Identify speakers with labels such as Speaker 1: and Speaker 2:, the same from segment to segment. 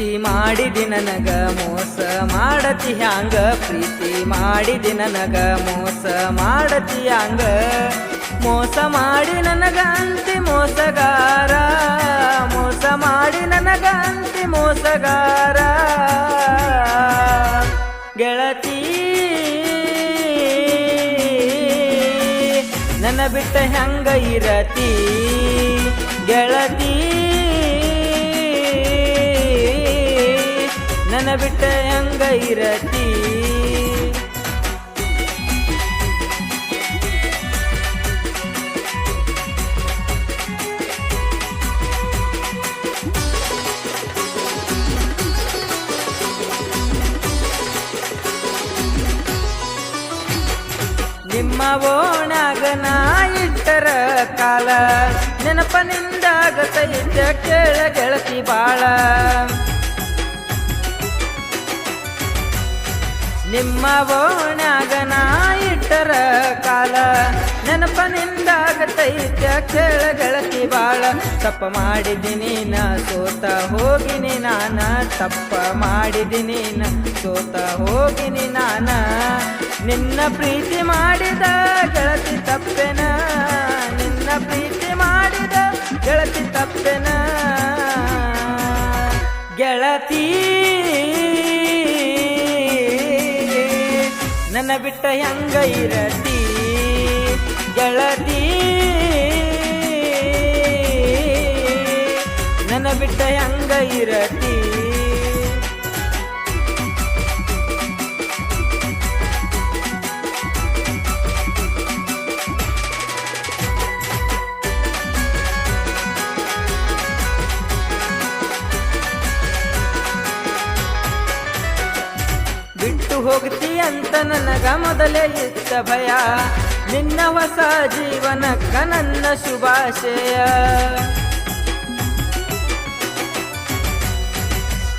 Speaker 1: ಪ್ರೀತಿ ಮಾಡಿದಿ ನನಗ ಮೋಸ ಮಾಡತಿ ಹ್ಯಾಂಗ? ಪ್ರೀತಿ ಮಾಡಿದಿ ನನಗ ಮೋಸ ಮಾಡತಿ ಹ್ಯಾಂಗ? ಮೋಸ ಮಾಡಿ ನನಗ ಅಂತಿ ಮೋಸಗಾರ. ಮೋಸ ಮಾಡಿ ನನಗ ಅಂತಿ ಮೋಸಗಾರ. ಗೆಳತಿ, ನನ್ನ ಬಿಟ್ಟ ಹೆಂಗ ಇರತಿ? ಗೆಳತಿ ನನ್ನ ಬಿಟ್ಟ ಹೆಂಗ ಇರತಿ ನಿಮ್ಮ ಓಣ್ಯಾಗ ನಾ ಇಟ್ಟರ ಕಾಲ ನೆನಪನಿಂದಾಗತೈತ ಕೇಳ ಗೆಳತಿ ಬಾಳ ನಿಮ್ಮ ನಾ ಇಟ್ಟರ ಕಾಲ. ನೆನಪನಿಂದಾಗತೈತ ಕೇಳ ಗೆಳತಿ ಬಾಳ. ತಪ್ಪ ಮಾಡಿದಿನಿ ನಾ ಸೋತ ಹೋಗಿನಿ ನಾನ. ತಪ್ಪ ಮಾಡಿದಿನಿ ನಾ ಸೋತ ಹೋಗಿನಿ ನಾನ. ನಿನ್ನ ಪ್ರೀತಿ ಮಾಡಿದ ಗೆಳತಿ ತಪ್ಪೆನ? ನಿನ್ನ ಪ್ರೀತಿ ಮಾಡಿದ ಗೆಳತಿ ತಪ್ಪೆನ? ಗೆಳತಿ ನನ್ನ ಬಿಟ್ಟ ಹೆಂಗ ಇರತಿ? ಗೆಳತಿ. ನನ್ನ ಬಿಟ್ಟ ಹೆಂಗ ಇರತಿ? ಹೋಗ್ತಿ ಅಂತ ನನಗ ಮೊದಲೇ ಇತ್ತ ಭಯ. ನಿನ್ನ ಹೊಸ ಜೀವನಕ್ಕ ನನ್ನ ಶುಭಾಶಯ.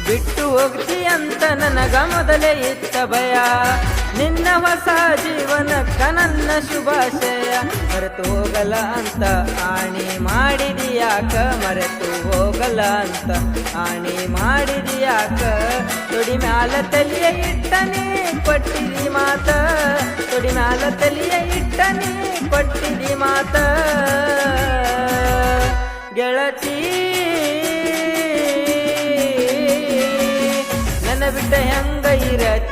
Speaker 1: ಬಿಟ್ಟು ಹೋಗ್ತಿ ಅಂತ ನನಗ ಮೊದಲೇ ಇತ್ತ ಭಯ. ನಿನ್ನ ಹೊಸ ಜೀವನಕ್ಕ ನನ್ನ ಶುಭಾಶಯ. ಮರೆತು ಹೋಗಲ್ಲ ಅಂತ ಆಣಿ ಮಾಡಿದಿಯಾಕ? ಮರೆತು ಹೋಗಲ್ಲ ಅಂತ ಆಣಿ ಮಾಡಿದಿಯಾಕ? ಮ್ಯಾಲ ತಲಿಯ ಇಟ್ಟನಿ ಕೊಟ್ಟಿದಿ ಮಾತ ಮ್ಯಾಲ ತಲಿಯ ಇಟ್ಟನಿ ಪಟ್ಟಿದಿ ಮಾತ. ಗೆಳತಿ ನನ್ನ ಬಿಟ್ಟ ಹೆಂಗ ಇರತಿ?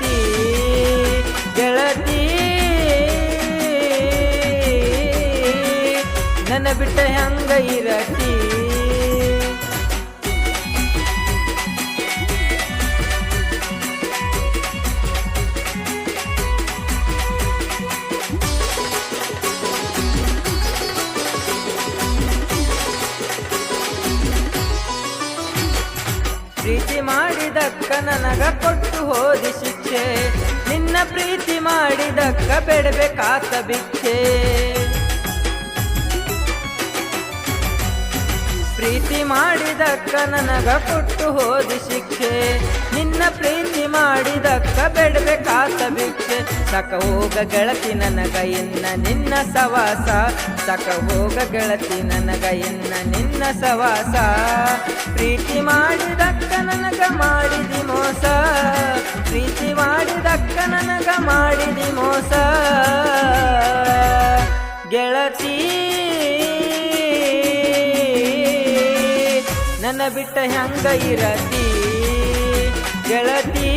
Speaker 1: ಮಾಡಿದಕ್ಕ ನನಗ ಕೊಟ್ಟು ಹೋದಿ ಶಿಕ್ಷೆ. ನಿನ್ನ ಪ್ರೀತಿ ಮಾಡಿದಕ್ಕ ಬೆಡಬೇಕಾತ ಭಿಕ್ಷೆ. ಪ್ರೀತಿ ಮಾಡಿದಕ್ಕ ನನಗ ಕೊಟ್ಟು ಹೋದಿ ಶಿಕ್ಷೆ. ನಿನ್ನ ಪ್ರೀತಿ ಮಾಡಿದಕ್ಕ ಬೆಡಬೇಕಾತ ಭಿಕ್ಷೆ. ಸಕ ಹೋಗ ಗೆಳತಿ ನನಗ ಎನ್ನ ನಿನ್ನ ಸವಾಸ. ಸಕ ಹೋಗ ಗೆಳತಿ ನನಗ ಎನ್ನ ನಿನ್ನ ಸವಾಸ. ಪ್ರೀತಿ ಮಾಡಿದಕ್ಕ ಪ್ರೀತಿ ಮಾಡಿದಕ್ಕ ನನಗ ಮಾಡಿದಿ ಮೋಸ. ಗೆಳತಿ, ನನ್ನ ಬಿಟ್ಟ ಹೆಂಗ ಇರತಿ? ಗೆಳತಿ,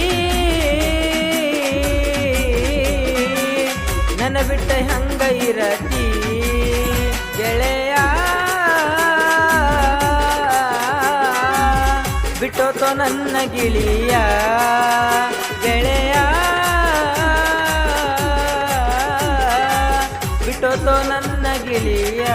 Speaker 1: ನನ್ನ ಬಿಟ್ಟ ಹೆಂಗ ಇರತಿ? ಬಂತೋ ನನ್ನ ಗಿಳಿಯ ಗೆಳೆಯ. ಬಿಟ್ಟೋತೋ ನನ್ನ ಗಿಳಿಯ.